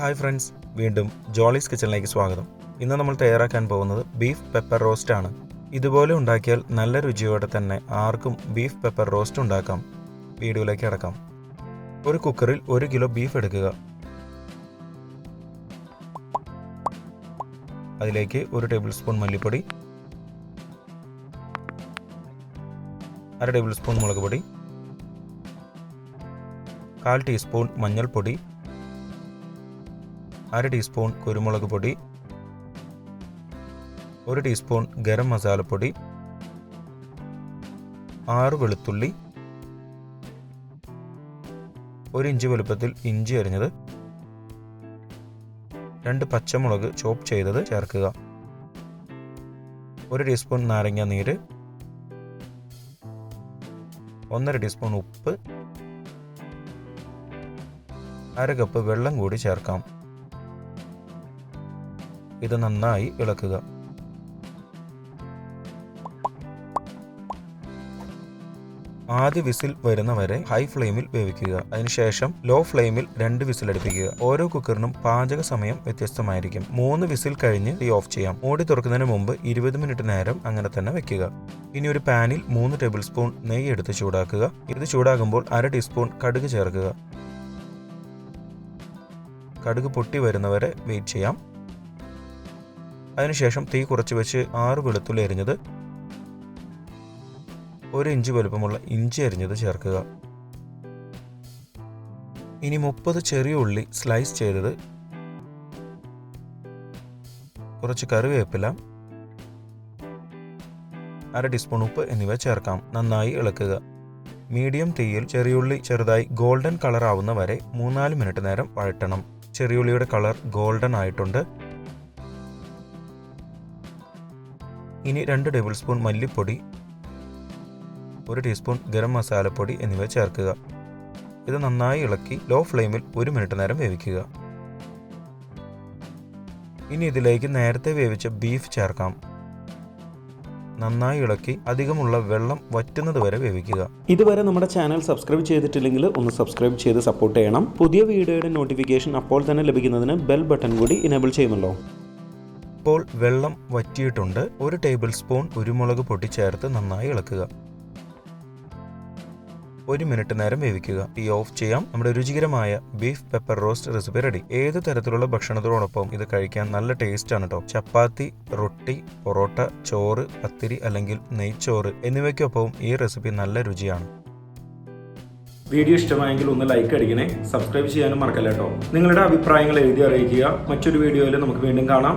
Hi friends വീണ്ടും ജോളീസ് കിച്ചണിലേക്ക് സ്വാഗതം. ഇന്ന് നമ്മൾ തയ്യാറാക്കാൻ പോകുന്നത് ബീഫ് പെപ്പർ റോസ്റ്റ് ആണ്. ഇതുപോലെ ഉണ്ടാക്കിയാൽ നല്ല രുചിയോടെ തന്നെ ആർക്കും ബീഫ് പെപ്പർ റോസ്റ്റ് ഉണ്ടാക്കാം. വീഡിയോയിലേക്ക് അടക്കാം ഒരു കുക്കറിൽ ഒരു കിലോ ബീഫ് എടുക്കുക. അതിലേക്ക് ഒരു ടേബിൾ സ്പൂൺ മല്ലിപ്പൊടി അര ടേബിൾ സ്പൂൺ മുളക് പൊടി കാൽ ടീസ്പൂൺ മഞ്ഞൾപ്പൊടി അര ടീസ്പൂൺ കുരുമുളക് പൊടി ഒരു ടീസ്പൂൺ ഗരം മസാലപ്പൊടി ആറ് വെളുത്തുള്ളി ഒരു ഇഞ്ച് വലുപ്പത്തിൽ ഇഞ്ചി അരിഞ്ഞത് രണ്ട് പച്ചമുളക് ചോപ്പ് ചെയ്തത് ചേർക്കുക. ഒരു ടീസ്പൂൺ നാരങ്ങ നീര് ഒന്നര ടീസ്പൂൺ ഉപ്പ് അര കപ്പ് വെള്ളം കൂടി ചേർക്കാം. ഇത് നന്നായി ഇളക്കുക. ആദ്യ വിസിൽ വരുന്നവരെ ഹൈ ഫ്ലെയിമിൽ വേവിക്കുക. അതിനുശേഷം ലോ ഫ്ലെയിമിൽ രണ്ട് വിസിൽ അടുപ്പിക്കുക. ഓരോ കുക്കറിനും പാചക സമയം വ്യത്യസ്തമായിരിക്കും. മൂന്ന് വിസിൽ കഴിഞ്ഞ് തീ ഓഫ് ചെയ്യാം. മൂടി തുറക്കുന്നതിന് മുമ്പ് ഇരുപത് മിനിറ്റ് നേരം അങ്ങനെ തന്നെ വെക്കുക. ഇനി ഒരു പാനിൽ മൂന്ന് ടേബിൾ സ്പൂൺ നെയ്യ് എടുത്ത് ചൂടാക്കുക. ഇത് ചൂടാകുമ്പോൾ അര ടീസ്പൂൺ കടുക് ചേർക്കുക. കടുക് പൊട്ടി വരുന്നവരെ വെയിറ്റ് ചെയ്യാം. അതിനുശേഷം തീ കുറച്ച് വെച്ച് ആറ് വെളുത്തുള്ളി അരിഞ്ഞത് ഒരു ഇഞ്ച് വലുപ്പമുള്ള ഇഞ്ചി അരിഞ്ഞത് ചേർക്കുക. ഇനി മുപ്പത് ചെറിയ ഉള്ളി സ്ലൈസ് ചെയ്തത് കുറച്ച് കറിവേപ്പില അര ടീസ്പൂൺ ഉപ്പ് എന്നിവ ചേർക്കാം. നന്നായി ഇളക്കുക. മീഡിയം തീയിൽ ചെറിയുള്ളി ചെറുതായി ഗോൾഡൻ കളർ ആവുന്ന വരെ മൂന്നാൽ മിനിറ്റ് നേരം വഴറ്റണം. ചെറിയുള്ളിയുടെ കളർ ഗോൾഡൻ ആയിട്ടുണ്ട്. ഇനി രണ്ട് ടേബിൾ സ്പൂൺ മല്ലിപ്പൊടി ഒരു ടീസ്പൂൺ ഗരം മസാലപ്പൊടി എന്നിവ ചേർക്കുക. ഇത് നന്നായി ഇളക്കി ലോ ഫ്ലെയിമിൽ ഒരു മിനിറ്റ് നേരം വേവിക്കുക. ഇനി ഇതിലേക്ക് നേരത്തെ വേവിച്ച ബീഫ് ചേർക്കാം. നന്നായി ഇളക്കി അധികമുള്ള വെള്ളം വറ്റുന്നത് വരെ വേവിക്കുക. ഇതുവരെ നമ്മുടെ ചാനൽ സബ്സ്ക്രൈബ് ചെയ്തിട്ടില്ലെങ്കിൽ ഒന്ന് സബ്സ്ക്രൈബ് ചെയ്ത് സപ്പോർട്ട് ചെയ്യണം. പുതിയ വീഡിയോയുടെ നോട്ടിഫിക്കേഷൻ അപ്പോൾ തന്നെ ലഭിക്കുന്നതിന് ബെൽ ബട്ടൺ കൂടി ഇനേബിൾ ചെയ്യുമല്ലോ. ഇപ്പോൾ വെള്ളം വറ്റിയിട്ടുണ്ട്. ഒരു ടേബിൾ സ്പൂൺ കുരുമുളക് പൊട്ടി ചേർത്ത് നന്നായി ഇളക്കുക. ഒരു മിനിറ്റ് നേരം വേവിക്കുക. തീ ഓഫ് ചെയ്യാം. നമ്മുടെ രുചികരമായ beef pepper roast recipe ready. ഏത് തരത്തിലുള്ള ഭക്ഷണത്തോടൊപ്പം ഇത് കഴിക്കാൻ നല്ല ടേസ്റ്റ് ആണ് കേട്ടോ ചപ്പാത്തി റൊട്ടി പൊറോട്ട ചോറ് പത്തിരി അല്ലെങ്കിൽ നെയ്ച്ചോറ് എന്നിവയ്ക്കൊപ്പവും ഈ റെസിപ്പി നല്ല രുചിയാണ്. വീഡിയോ ഇഷ്ടമായെങ്കിൽ ഒന്ന് ലൈക്ക് അടിക്കണേ. സബ്സ്ക്രൈബ് ചെയ്യാനും മറക്കല്ല നിങ്ങളുടെ അഭിപ്രായങ്ങൾ എഴുതി അറിയിക്കുക. മറ്റൊരു വീഡിയോയിൽ നമുക്ക് വീണ്ടും കാണാം.